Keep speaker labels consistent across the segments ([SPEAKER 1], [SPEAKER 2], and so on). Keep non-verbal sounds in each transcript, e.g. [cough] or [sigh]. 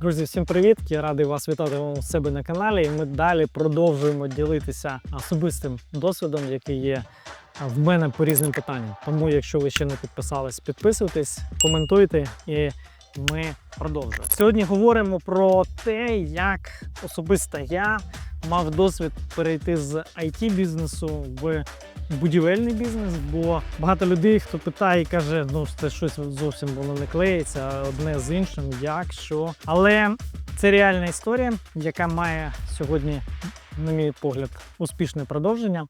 [SPEAKER 1] Друзі, всім привіт! Я радий вас вітати у себе на каналі. І ми далі продовжуємо ділитися особистим досвідом, який є в мене по різним питанням. Тому, якщо ви ще не підписались, підписуйтесь, коментуйте і ми продовжуємо. Сьогодні говоримо про те, як особисто я мав досвід перейти з it бізнесу в будівельний бізнес, бо багато людей, хто питає і каже, ну це щось зовсім воно не клеїться одне з іншим, як що. Але це реальна історія, яка має сьогодні, на мій погляд, успішне продовження.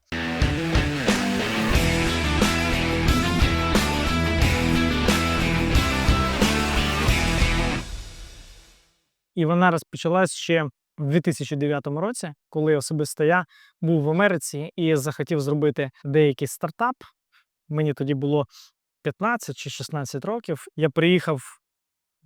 [SPEAKER 1] І вона розпочалась ще в 2009 році, коли особисто я був в Америці і захотів зробити деякий стартап. Мені тоді було 15 чи 16 років. Я приїхав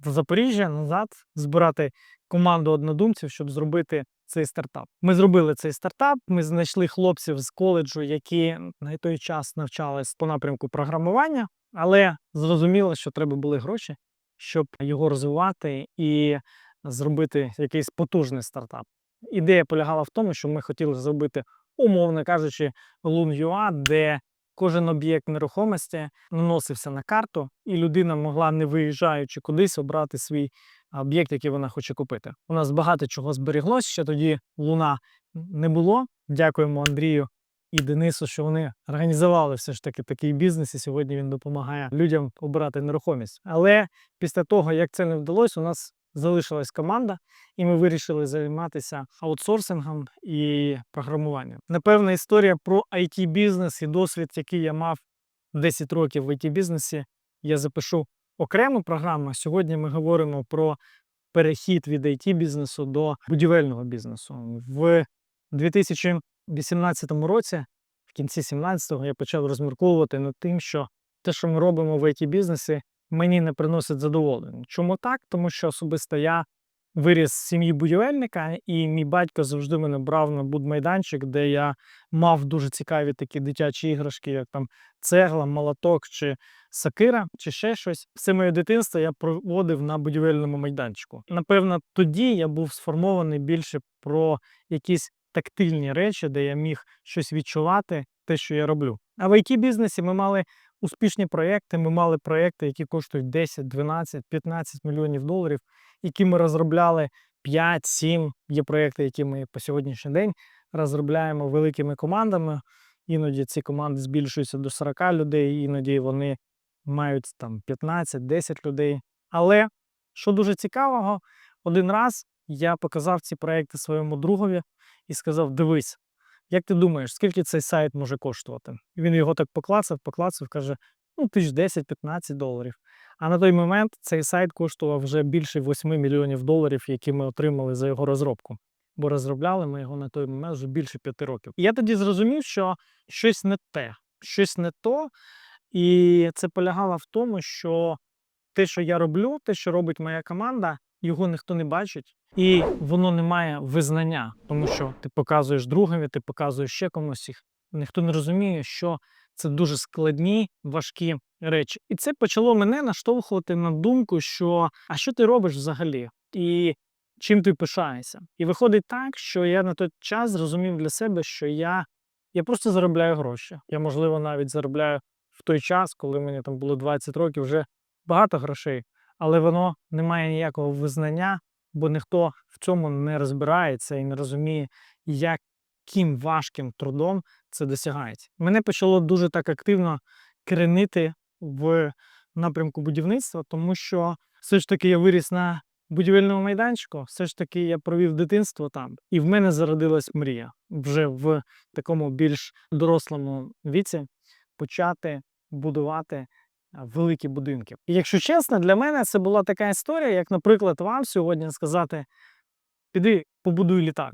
[SPEAKER 1] в Запоріжжя назад збирати команду однодумців, щоб зробити цей стартап. Ми зробили цей стартап. Ми знайшли хлопців з коледжу, які на той час навчались по напрямку програмування, але зрозуміло, що треба були гроші, щоб його розвивати і зробити якийсь потужний стартап. Ідея полягала в тому, що ми хотіли зробити, умовно кажучи, Лун.ua, де кожен об'єкт нерухомості наносився на карту, і людина могла, не виїжджаючи кудись, обрати свій об'єкт, який вона хоче купити. У нас багато чого зберіглось. Ще тоді луна не було. Дякуємо Андрію і Денису, що вони організували все ж таки такий бізнес, і сьогодні він допомагає людям обирати нерухомість. Але після того, як це не вдалося, у нас залишилась команда, і ми вирішили займатися аутсорсингом і програмуванням. Напевно, історія про it бізнес і досвід, який я мав 10 років в it бізнесі, я запишу окрему програму. Сьогодні ми говоримо про перехід від it бізнесу до будівельного бізнесу. В 2018 році, в кінці 17-го, я почав розмірковувати над тим, що те, що ми робимо в it бізнесі, мені не приносить задоволення. Чому так? Тому що особисто я виріс з сім'ї будівельника, і мій батько завжди мене брав на будмайданчик, де я мав дуже цікаві такі дитячі іграшки, як там цегла, молоток чи сакира, чи ще щось. Все моє дитинство я проводив на будівельному майданчику. Напевно, тоді я був сформований більше про якісь тактильні речі, де я міг щось відчувати, те, що я роблю. А в it бізнесі ми мали успішні проекти. Ми мали проекти, які коштують 10, 12, 15 мільйонів доларів, які ми розробляли 5-7. Є проекти, які ми по сьогоднішній день розробляємо великими командами. Іноді ці команди збільшуються до 40 людей, іноді вони мають там 15-10 людей. Але що дуже цікавого, один раз я показав ці проекти своєму другові і сказав: Дивись, як ти думаєш, скільки цей сайт може коштувати? І він його так поклацав, поклацав, каже: ну, тисяч 10-15 доларів. А на той момент цей сайт коштував вже більше 8 мільйонів доларів, які ми отримали за його розробку. Бо розробляли ми його на той момент вже більше п'яти років. І я тоді зрозумів, що щось не те, щось не то. І це полягало в тому, що те, що я роблю, те, що робить моя команда, його ніхто не бачить, і воно не має визнання, тому що ти показуєш другові, ти показуєш ще комусь їх. Ніхто не розуміє, що це дуже складні, важкі речі. І це почало мене наштовхувати на думку, що а що ти робиш взагалі? І чим ти пишаєшся? І виходить так, що я на той час зрозумів для себе, що я, я просто заробляю гроші. Я, можливо, навіть заробляю в той час, коли мені там було 20 років, вже багато грошей, але воно не має ніякого визнання, бо ніхто в цьому не розбирається і не розуміє, яким важким трудом це досягається. Мене почало дуже так активно керенити в напрямку будівництва, тому що все ж таки я виріс на будівельному майданчику, все ж таки я провів дитинство там, і в мене зародилась мрія вже в такому більш дорослому віці почати будувати великі будинки. І якщо чесно, для мене це була така історія, як, наприклад, вам сьогодні сказати: піди побудуй літак.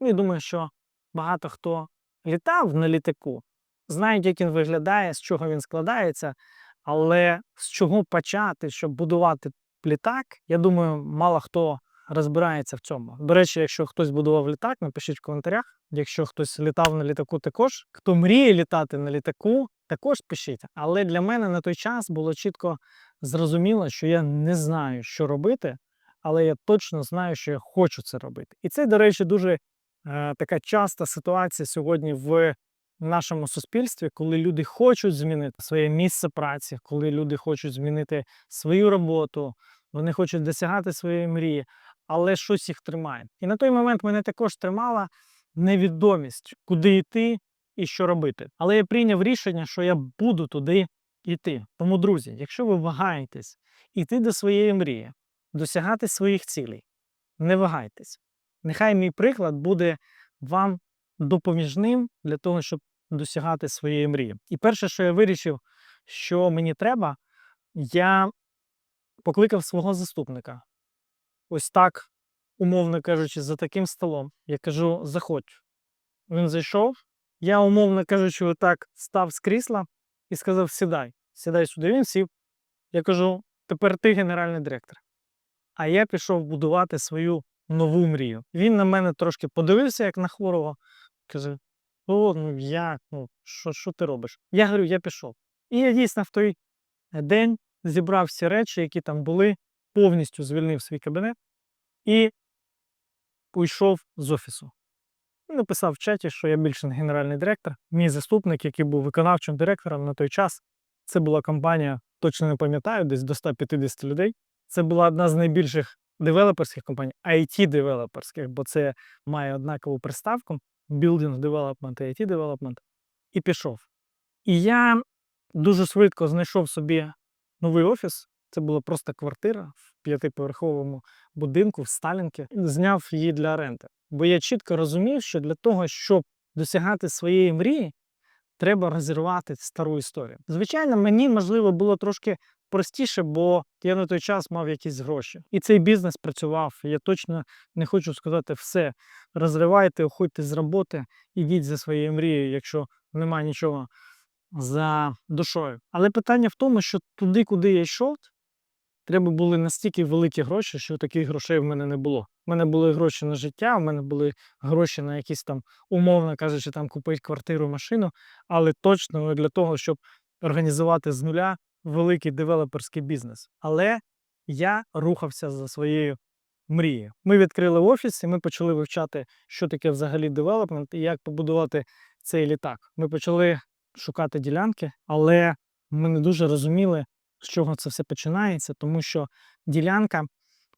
[SPEAKER 1] Ну, І думаю, що багато хто літав на літаку, знають, як він виглядає, з чого він складається, але з чого почати, щоб будувати літак, я думаю, мало хто розбирається в цьому. До речі, якщо хтось будував літак, напишіть в коментарях. Якщо хтось літав на літаку, також хто мріє літати на літаку, також пишіть. Але для мене на той час було чітко зрозуміло, що я не знаю, що робити, але я точно знаю, що я хочу це робити. І це, до речі, дуже е, така часта ситуація сьогодні в нашому суспільстві, коли люди хочуть змінити своє місце праці, коли люди хочуть змінити свою роботу, вони хочуть досягати своєї мрії, але щось їх тримає. І на той момент мене також тримала невідомість, куди йти і що робити. Але я прийняв рішення, що я буду туди йти. Тому, друзі, якщо ви вагаєтесь іти до своєї мрії, досягати своїх цілей, не вагайтесь. Нехай мій приклад буде вам допоміжним для того, щоб досягати своєї мрії. І перше, що я вирішив, що мені треба, я покликав свого заступника. Ось так, умовно кажучи, за таким столом. Я кажу: заходь. Він зайшов. Я, умовно кажучи, отак став з крісла і сказав: сідай, сідай сюди. Він сів. Я кажу: тепер ти генеральний директор. А я пішов будувати свою нову мрію. Він на мене трошки подивився, як на хворого, каже: О, ну як? Ну, що, що ти робиш? Я говорю, я пішов. І я дійсно в той день зібрав всі речі, які там були, повністю звільнив свій кабінет і уйшов з офісу. Написав в чаті, що я більше не генеральний директор. Мій заступник, який був виконавчим директором на той час, це була компанія, точно не пам'ятаю, десь до 150 людей. Це була одна з найбільших девелоперських компаній, it девелоперських, бо це має однакову приставку: Building Development і IT Development. І пішов. І я дуже швидко знайшов собі новий офіс. Це була просто квартира в п'ятиповерховому будинку в Сталінки. Зняв її для оренди. Бо я чітко розумів, що для того, щоб досягати своєї мрії, треба розірвати стару історію. Звичайно, мені можливо було трошки простіше, бо я на той час мав якісь гроші. І цей бізнес працював. Я точно не хочу сказати все. Розривайте, уходьте з роботи, ідіть за своєю мрією, якщо немає нічого за душою. Але питання в тому, що туди, куди я йшов, треба були настільки великі гроші, що таких грошей в мене не було. У мене були гроші на життя, у мене були гроші на якісь там, умовно кажучи, там купити квартиру, машину, але точно для того, щоб організувати з нуля великий девелоперський бізнес. Але я рухався за своєю мрією. Ми відкрили офіс і ми почали вивчати, що таке взагалі девелопмент і як побудувати цей літак. Ми почали шукати ділянки, але ми не дуже розуміли, з чого це все починається, тому що ділянка,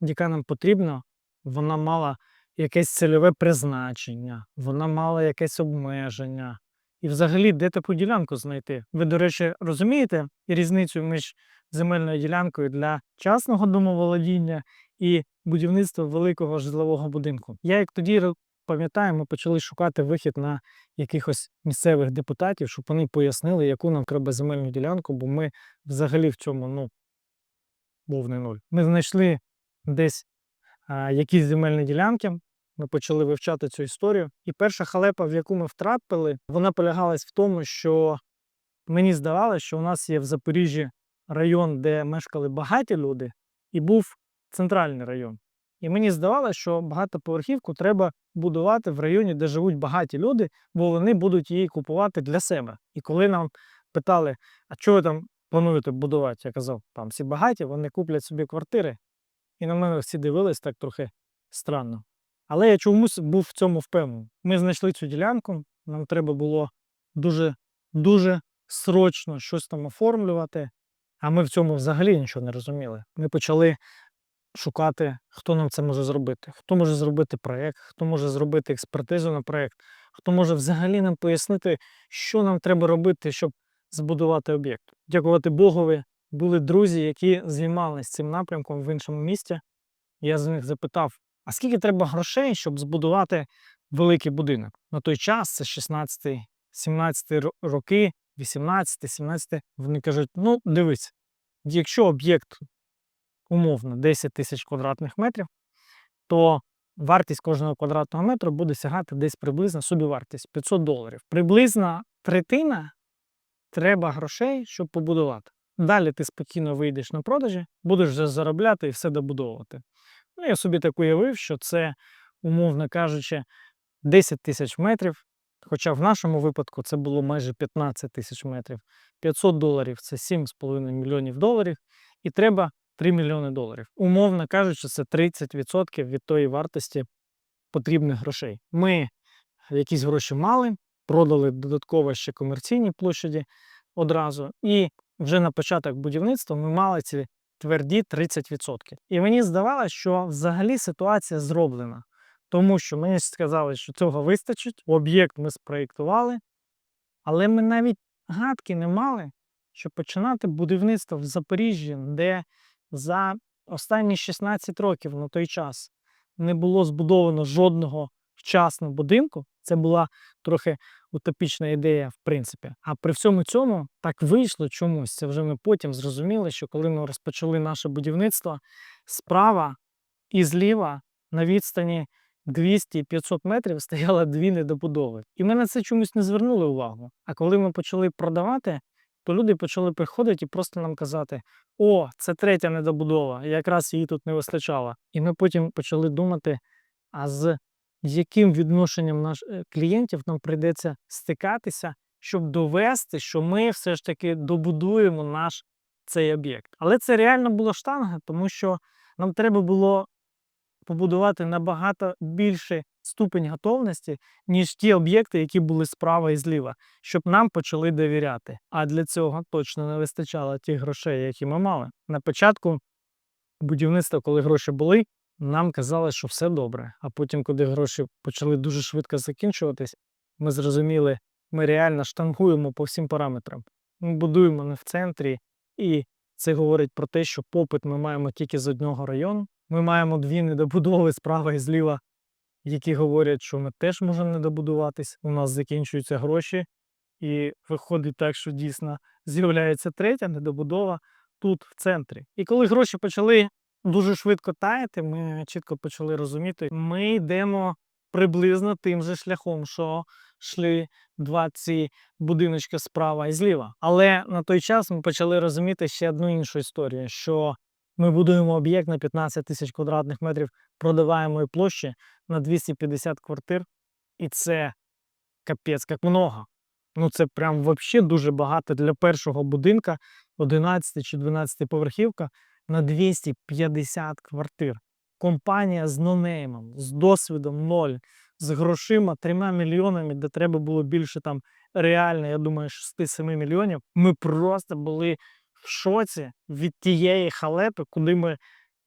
[SPEAKER 1] яка нам потрібна, вона мала якесь цільове призначення, вона мала якесь обмеження. І взагалі, де таку ділянку знайти? Ви, до речі, розумієте різницю між земельною ділянкою для частного домоволодіння і будівництва великого житлового будинку? Я як тоді пам'ятаю, ми почали шукати вихід на якихось місцевих депутатів, щоб вони пояснили, яку нам треба земельну ділянку, бо ми взагалі в цьому ну, повний нуль. Ми знайшли десь а, якісь земельні ділянки. Ми почали вивчати цю історію. І перша халепа, в яку ми втрапили, вона полягалась в тому, що мені здавалося, що у нас є в Запоріжжі район, де мешкали багаті люди, і був центральний район. І мені здавалося, що багатоповерхівку треба будувати в районі, де живуть багаті люди, бо вони будуть її купувати для себе. І коли нам питали, а що ви там плануєте будувати, я казав, там всі багаті, вони куплять собі квартири. І на мене всі дивились так трохи странно. Але я чомусь був в цьому впевнений. Ми знайшли цю ділянку, нам треба було дуже, дуже срочно щось там оформлювати, а ми в цьому взагалі нічого не розуміли. Ми почали шукати, хто нам це може зробити, хто може зробити проєкт, хто може зробити експертизу на проєкт, хто може взагалі нам пояснити, що нам треба робити, щоб збудувати об'єкт. Дякувати Богові, були друзі, які займалися цим напрямком в іншому місті. Я з них запитав, а скільки треба грошей, щоб збудувати великий будинок? На той час, це 16 17 ро- роки, 18 17 вони кажуть: ну, дивись, якщо об'єкт умовно 10 тисяч квадратних метрів, то вартість кожного квадратного метру буде сягати десь приблизно собівартість 500 доларів. Приблизно третина треба грошей, щоб побудувати. Далі ти спокійно вийдеш на продажі, будеш заробляти і все добудовувати. Ну, я собі так уявив, що це, умовно кажучи, 10 тисяч метрів. Хоча в нашому випадку це було майже 15 тисяч метрів. 500 доларів це 7,5 мільйонів доларів. І треба 3 мільйони доларів. Умовно кажучи, це 30% від тої вартості потрібних грошей. Ми якісь гроші мали, продали додатково ще комерційні площаді одразу, і вже на початок будівництва ми мали ці тверді 30%. І мені здавалося, що взагалі ситуація зроблена, тому що мені сказали, що цього вистачить, об'єкт ми спроєктували, але ми навіть гадки не мали, щоб починати будівництво в Запоріжжі, де за останні 16 років на той час не було збудовано жодного вчасного будинку. Це була трохи утопічна ідея, в принципі. А при всьому цьому так вийшло чомусь. Це вже ми потім зрозуміли, що коли ми розпочали наше будівництво, справа і зліва на відстані 200-500 метрів [laughs] стояло дві недобудови. І ми на це чомусь не звернули увагу. А коли ми почали продавати, то люди почали приходити і просто нам казати: о, це третя недобудова, якраз її тут не вистачало. І ми потім почали думати, а з яким відношенням наш е, клієнтів нам прийдеться стикатися, щоб довести, що ми все ж таки добудуємо наш цей об'єкт. Але це реально була штанга, тому що нам треба було побудувати набагато більший ступень готовності, ніж ті об'єкти, які були справа і зліва, щоб нам почали довіряти. А для цього точно не вистачало тих грошей, які ми мали. На початку будівництва, коли гроші були, нам казали, що все добре. А потім, коли гроші почали дуже швидко закінчуватись, ми зрозуміли, ми реально штангуємо по всім параметрам. Ми будуємо не в центрі, і це говорить про те, що попит ми маємо тільки з одного району. Ми маємо дві недобудови справа і зліва, які говорять, що ми теж можемо не добудуватись. У нас закінчуються гроші, і виходить так, що дійсно з'являється третя недобудова тут, в центрі. І коли гроші почали дуже швидко таяти, ми чітко почали розуміти, ми йдемо приблизно тим же шляхом, що йшли два ці будиночки справа і зліва. Але на той час ми почали розуміти ще одну іншу історію, що ми будуємо об'єкт на 15 тисяч квадратних метрів продаваємої площі на 250 квартир, і це капець як много. Ну це прям вообще дуже багато для першого будинка 11 чи 12 поверхівка на 250 квартир. Компанія з нонеймом, з досвідом ноль, з грошима 3 мільйонами, де треба було більше там реально, я думаю, 6-7 мільйонів. Ми просто були в шоці від тієї халепи, куди ми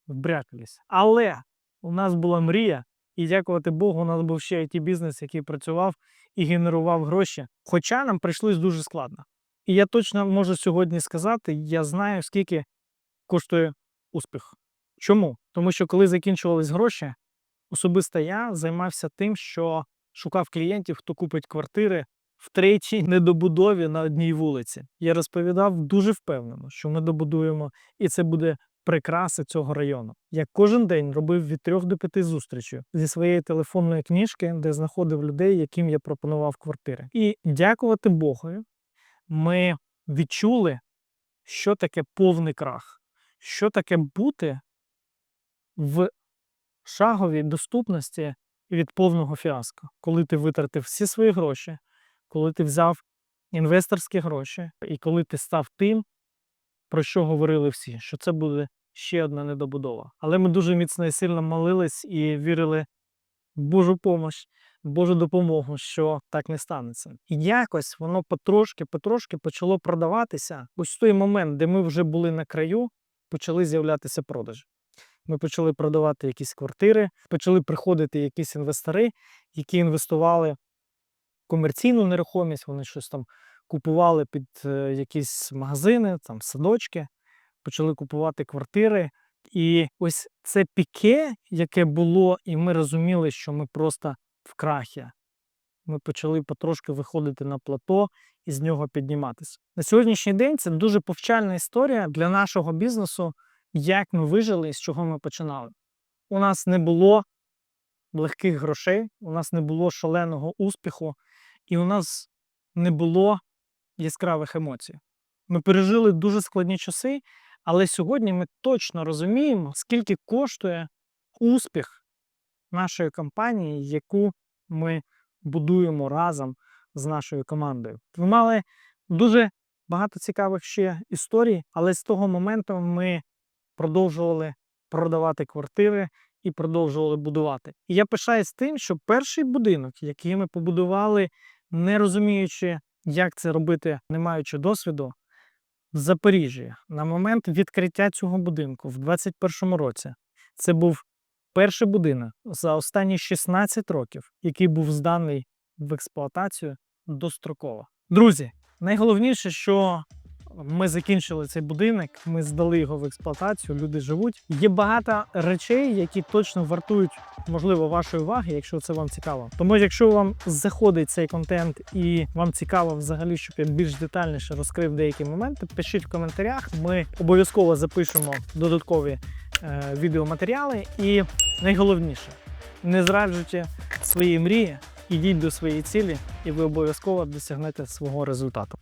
[SPEAKER 1] вбрякалися. Але у нас була мрія, і дякувати Богу, у нас був ще it бізнес, який працював і генерував гроші. Хоча нам прийшлось дуже складно. І я точно можу сьогодні сказати, я знаю, скільки коштує успіх. Чому? Тому що коли закінчувались гроші, особисто я займався тим, що шукав клієнтів, хто купить квартири в третій недобудові на одній вулиці. Я розповідав дуже впевнено, що ми добудуємо, і це буде прикраси цього району. Я кожен день робив від трьох до п'яти зустрічей зі своєї телефонної книжки, де знаходив людей, яким я пропонував квартири. І дякувати Богу, ми відчули, що таке повний крах, що таке бути в шаговій доступності від повного фіаско, коли ти витратив всі свої гроші, коли ти взяв інвесторські гроші, і коли ти став тим, про що говорили всі, що це буде ще одна недобудова. Але ми дуже міцно і сильно молились і вірили в Божу помощь, в Божу допомогу, що так не станеться. І якось воно потрошки, потрошки почало продаватися. Ось в той момент, де ми вже були на краю, почали з'являтися продажі. Ми почали продавати якісь квартири, почали приходити якісь інвестори, які інвестували в комерційну нерухомість, вони щось там купували під е, якісь магазини, там садочки, почали купувати квартири. І ось це піке, яке було, і ми розуміли, що ми просто в крахі. Ми почали потрошки виходити на плато і з нього підніматися. На сьогоднішній день це дуже повчальна історія для нашого бізнесу, як ми вижили і з чого ми починали. У нас не було легких грошей, у нас не було шаленого успіху, і у нас не було яскравих емоцій. Ми пережили дуже складні часи, але сьогодні ми точно розуміємо, скільки коштує успіх нашої компанії, яку ми будуємо разом з нашою командою. Ми мали дуже багато цікавих ще історій, але з того моменту ми продовжували продавати квартири і продовжували будувати. І я пишаюсь тим, що перший будинок, який ми побудували, не розуміючи, як це робити, не маючи досвіду, в Запоріжжі на момент відкриття цього будинку в 2021 році. Це був перший будинок за останні 16 років, який був зданий в експлуатацію достроково. Друзі, найголовніше, що ми закінчили цей будинок, ми здали його в експлуатацію, люди живуть. Є багато речей, які точно вартують, можливо, вашої уваги, якщо це вам цікаво. Тому, якщо вам заходить цей контент і вам цікаво взагалі, щоб я більш детальніше розкрив деякі моменти, пишіть в коментарях. Ми обов'язково запишемо додаткові е, відеоматеріали. І найголовніше, не зраджуйте свої мрії, ідіть до своєї цілі, і ви обов'язково досягнете свого результату.